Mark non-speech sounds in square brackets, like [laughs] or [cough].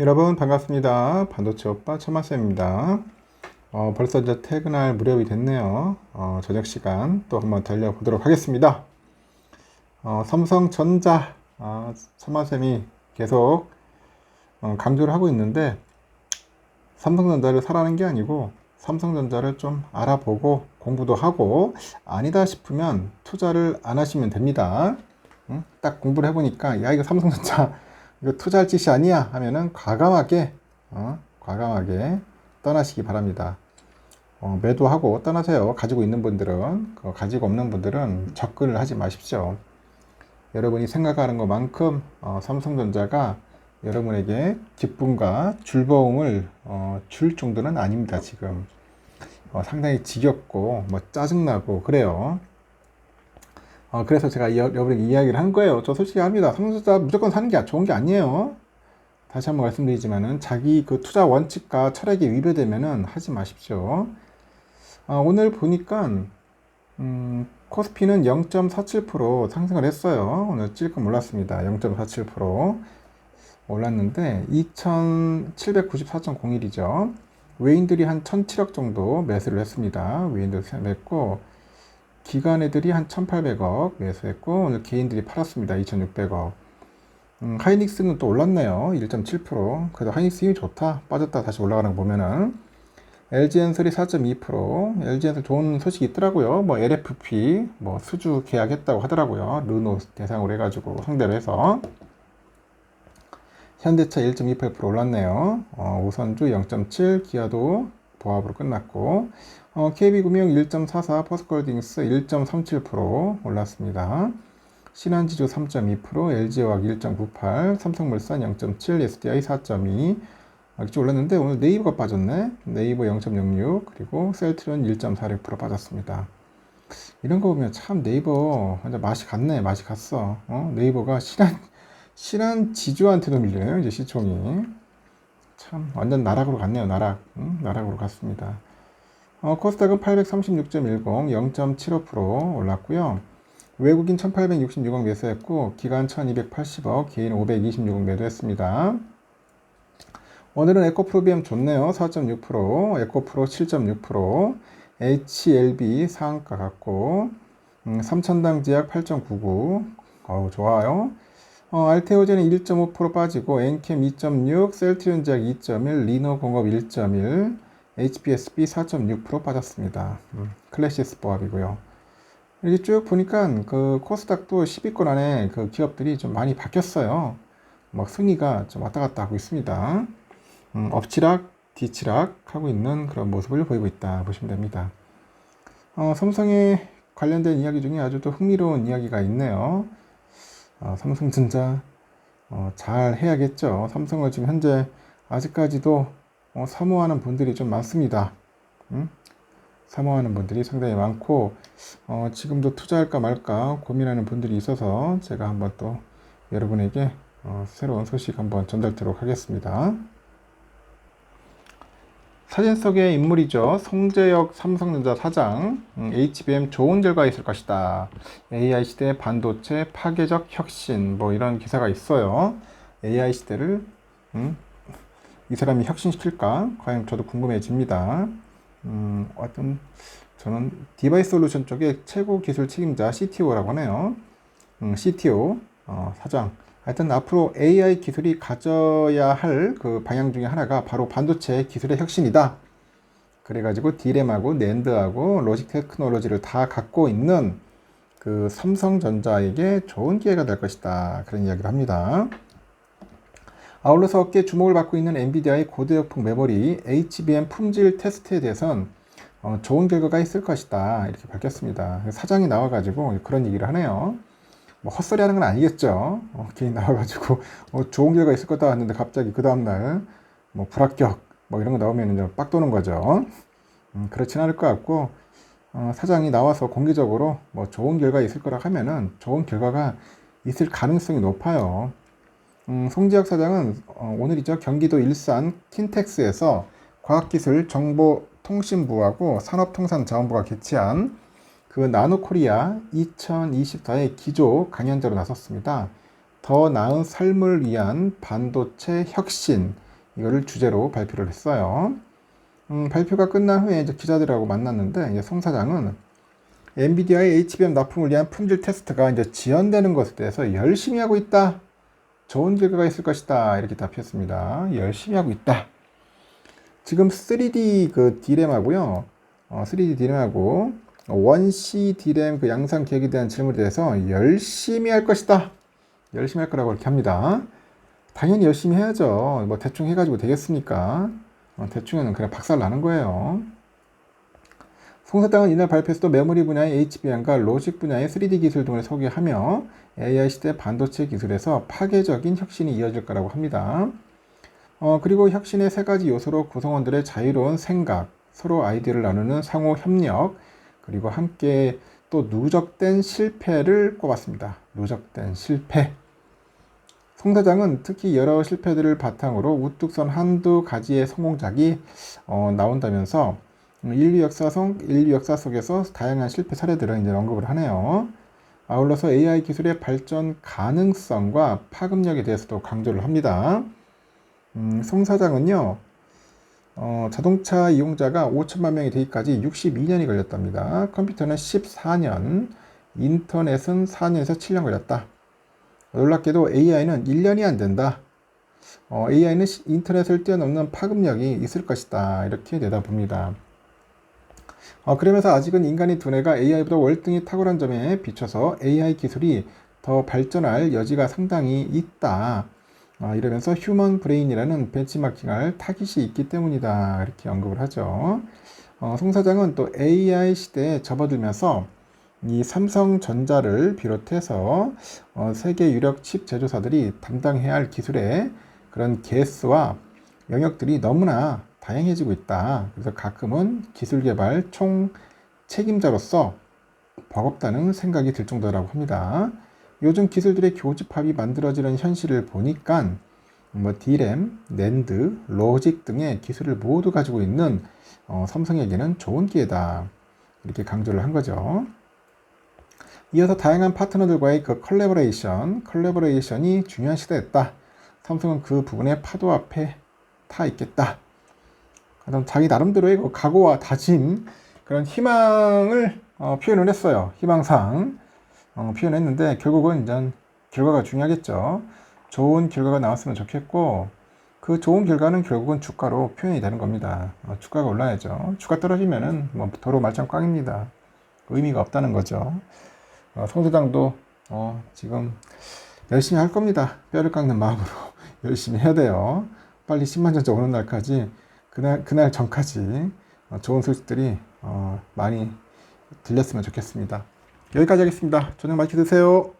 여러분 반갑습니다. 반도체 오빠 천마쌤입니다. 어, 벌써 이제 퇴근할 무렵이 됐네요. 어, 저녁 시간 또 한번 달려보도록 하겠습니다. 어, 삼성전자 아, 천마쌤이 계속 어, 강조를 하고 있는데 삼성전자를 사라는 게 아니고 삼성전자를 좀 알아보고 공부도 하고 아니다 싶으면 투자를 안 하시면 됩니다. 응? 딱 공부를 해보니까 야 이거 삼성전자 이거 투자할 짓이 아니야 하면은 과감하게 어, 과감하게 떠나시기 바랍니다. 어, 매도하고 떠나세요. 가지고 있는 분들은 그 가지고 없는 분들은 접근을 하지 마십시오. 여러분이 생각하는 것만큼 어, 삼성전자가 여러분에게 기쁨과 즐거움을 어, 줄 정도는 아닙니다. 지금 어, 상당히 지겹고 뭐 짜증나고 그래요. 어, 그래서 제가 여, 러분에게 이야기를 한 거예요. 저 솔직히 합니다. 삼성전자 무조건 사는 게 좋은 게 아니에요. 다시 한번 말씀드리지만은 자기 그 투자 원칙과 철학에 위배되면은 하지 마십시오. 아, 오늘 보니까 음, 코스피는 0.47% 상승을 했어요. 오늘 찔끔 올랐습니다. 0.47% 올랐는데 2,794.01이죠. 외인들이 한 1,007억 정도 매수를 했습니다. 외인들 맺고 기관 애들이 한 1,800억 매수했고 오늘 개인들이 팔았습니다. 2,600억. 음, 하이닉스는 또 올랐네요. 1.7%. 그래도 하이닉스 힘이 좋다. 빠졌다 다시 올라가는 거 보면은 LG엔솔이 4.2%. LG엔솔 좋은 소식이 있더라고요. 뭐 LFP 뭐 수주 계약했다고 하더라고요. 르노 대상으로 해가지고 상대로 해서 현대차 1.28% 올랐네요. 어, 우선주 0.7, 기아도 보합으로 끝났고 어, KB금융 1.44, 포스코홀딩스 1.37% 올랐습니다. 신한지주 3.2%, LG화학 1.98, 삼성물산 0.7, SDI 4.2 이렇게 올랐는데 오늘 네이버가 빠졌네. 네이버 0.06 그리고 셀트리온 1.46% 빠졌습니다. 이런 거 보면 참 네이버 완전 맛이 갔네. 맛이 갔어. 어? 네이버가 신한 신한 지주한테도 밀려요. 이제 시총이 참 완전 나락으로 갔네요. 나락. 응? 나락으로 갔습니다. 어, 코스닥은 836.10, 0.75% 올랐고요. 외국인 1866억 매수했고 기간 1280억, 개인 526억 매도했습니다. 오늘은 에코프로비엠 좋네요. 4.6%, 에코프로 7.6%, HLB 상한가 같고 음, 삼천당 지약 8.99, 어우 좋아요. 어, 알테오젠은 1.5% 빠지고 엔캠 2.6, 셀트리온 지약 2.1, 리노 공업 1.1, HBSB 4.6% 빠졌습니다. 음, 클래시스 보합이고요. 이렇게 쭉 보니까 그 코스닥도 10위권 안에 그 기업들이 좀 많이 바뀌었어요. 뭐 승리가 좀 왔다 갔다 하고 있습니다. 음, 엎치락, 뒤치락 하고 있는 그런 모습을 보이고 있다 보시면 됩니다. 어, 삼성에 관련된 이야기 중에 아주 또 흥미로운 이야기가 있네요. 어, 삼성전자 어, 잘 해야겠죠. 삼성을 지금 현재 아직까지도 어, 사모하는 분들이 좀 많습니다. 음? 사모하는 분들이 상당히 많고 어, 지금도 투자할까 말까 고민하는 분들이 있어서 제가 한번 또 여러분에게 어, 새로운 소식 한번 전달드리도록 하겠습니다. 사진 속의 인물이죠. 송재혁 삼성전자 사장. 음, HBM 좋은 결과 있을 것이다. AI 시대 반도체 파괴적 혁신. 뭐 이런 기사가 있어요. AI 시대를 음, 이 사람이 혁신시킬까? 과연 저도 궁금해집니다. 음, 어떤 저는 디바이스 솔루션 쪽에 최고 기술 책임자 CTO라고 하네요. 음, CTO 어, 사장. 하여튼 앞으로 AI 기술이 가져야 할 그 방향 중에 하나가 바로 반도체 기술의 혁신이다. 그래가지고 디램하고 낸드하고 로직 테크놀로지를 다 갖고 있는 그 삼성전자에게 좋은 기회가 될 것이다. 그런 이야기를 합니다. 아울러서 어깨 주목을 받고 있는 엔비디아의 고대역폭 메모리 HBM 품질 테스트에 대해선 어, 좋은 결과가 있을 것이다. 이렇게 밝혔습니다. 사장이 나와가지고 그런 얘기를 하네요. 뭐 헛소리 하는 건 아니겠죠. 어, 개인 나와가지고 어, [laughs] 좋은 결과 있을 거다 했는데 갑자기 그 다음날 뭐 불합격 뭐 이런 거 나오면 이제 빡 도는 거죠. 음, 그렇진 않을 것 같고 어, 사장이 나와서 공개적으로 뭐 좋은 결과 있을 거라 하면은 좋은 결과가 있을 가능성이 높아요. 음, 송지혁 사장은 어, 오늘이죠 경기도 일산 킨텍스에서 과학기술 정보통신부하고 산업통상자원부가 개최한 그 나노코리아 2024의 기조 강연자로 나섰습니다. 더 나은 삶을 위한 반도체 혁신 이거를 주제로 발표를 했어요. 음, 발표가 끝난 후에 이제 기자들하고 만났는데 이제 송 사장은 엔비디아의 HBM 납품을 위한 품질 테스트가 이제 지연되는 것에 대해서 열심히 하고 있다. 좋은 결과가 있을 것이다. 이렇게 답했습니다. 열심히 하고 있다. 지금 3D 그 D램하고요. 어, 3D D램하고 원C D램 그 양산 계획에 대한 질문에 대해서 열심히 할 것이다. 열심히 할 거라고 이렇게 합니다. 당연히 열심히 해야죠. 뭐 대충 해가지고 되겠습니까? 어, 대충은 그냥 박살 나는 거예요. 송 사장은 이날 발표에서도 메모리 분야의 HBM과 로직 분야의 3D 기술 등을 소개하며 AI 시대 반도체 기술에서 파괴적인 혁신이 이어질 거라고 합니다. 어, 그리고 혁신의 세 가지 요소로 구성원들의 자유로운 생각, 서로 아이디어를 나누는 상호 협력, 그리고 함께 또 누적된 실패를 꼽았습니다. 누적된 실패. 송 사장은 특히 여러 실패들을 바탕으로 우뚝 선 한두 가지의 성공작이 어, 나온다면서 인류 역사 속 인류 역사 속에서 다양한 실패 사례들을 이제 언급을 하네요. 아울러서 AI 기술의 발전 가능성과 파급력에 대해서도 강조를 합니다. 음, 송 사장은요, 어, 자동차 이용자가 5천만 명이 되기까지 62년이 걸렸답니다. 컴퓨터는 14년, 인터넷은 4년에서 7년 걸렸다. 놀랍게도 AI는 1년이 안 된다. 어, AI는 인터넷을 뛰어넘는 파급력이 있을 것이다. 이렇게 내다봅니다. 어, 그러면서 아직은 인간의 두뇌가 AI보다 월등히 탁월한 점에 비춰서 AI 기술이 더 발전할 여지가 상당히 있다. 어, 이러면서 휴먼 브레인이라는 벤치마킹할 타깃이 있기 때문이다. 이렇게 언급을 하죠. 어, 송 사장은 또 AI 시대에 접어들면서 이 삼성전자를 비롯해서 어, 세계 유력 칩 제조사들이 담당해야 할 기술의 그런 개수와 영역들이 너무나 다양해지고 있다. 그래서 가끔은 기술 개발 총 책임자로서 버겁다는 생각이 들 정도라고 합니다. 요즘 기술들의 교집합이 만들어지는 현실을 보니까 뭐 D램, 낸드, 로직 등의 기술을 모두 가지고 있는 어, 삼성에게는 좋은 기회다. 이렇게 강조를 한 거죠. 이어서 다양한 파트너들과의 그 컬래버레이션, 컬래버레이션이 중요한 시대였다. 삼성은 그 부분에 파도 앞에 타 있겠다. 그다음 자기 나름대로의 그 각오와 다짐, 그런 희망을 어, 표현을 했어요. 희망상 어, 표현했는데 결국은 이제 결과가 중요하겠죠. 좋은 결과가 나왔으면 좋겠고 그 좋은 결과는 결국은 주가로 표현이 되는 겁니다. 어, 주가가 올라야죠. 주가 떨어지면은 뭐 도로 말짱 꽝입니다. 의미가 없다는 거죠. 어, 송대장도 어, 지금 열심히 할 겁니다. 뼈를 깎는 마음으로 [laughs] 열심히 해야 돼요. 빨리 10만 전자 오는 날까지 그날 그날 전까지 어, 좋은 소식들이 어, 많이 들렸으면 좋겠습니다. 여기까지 하겠습니다. 저녁 맛있게 드세요.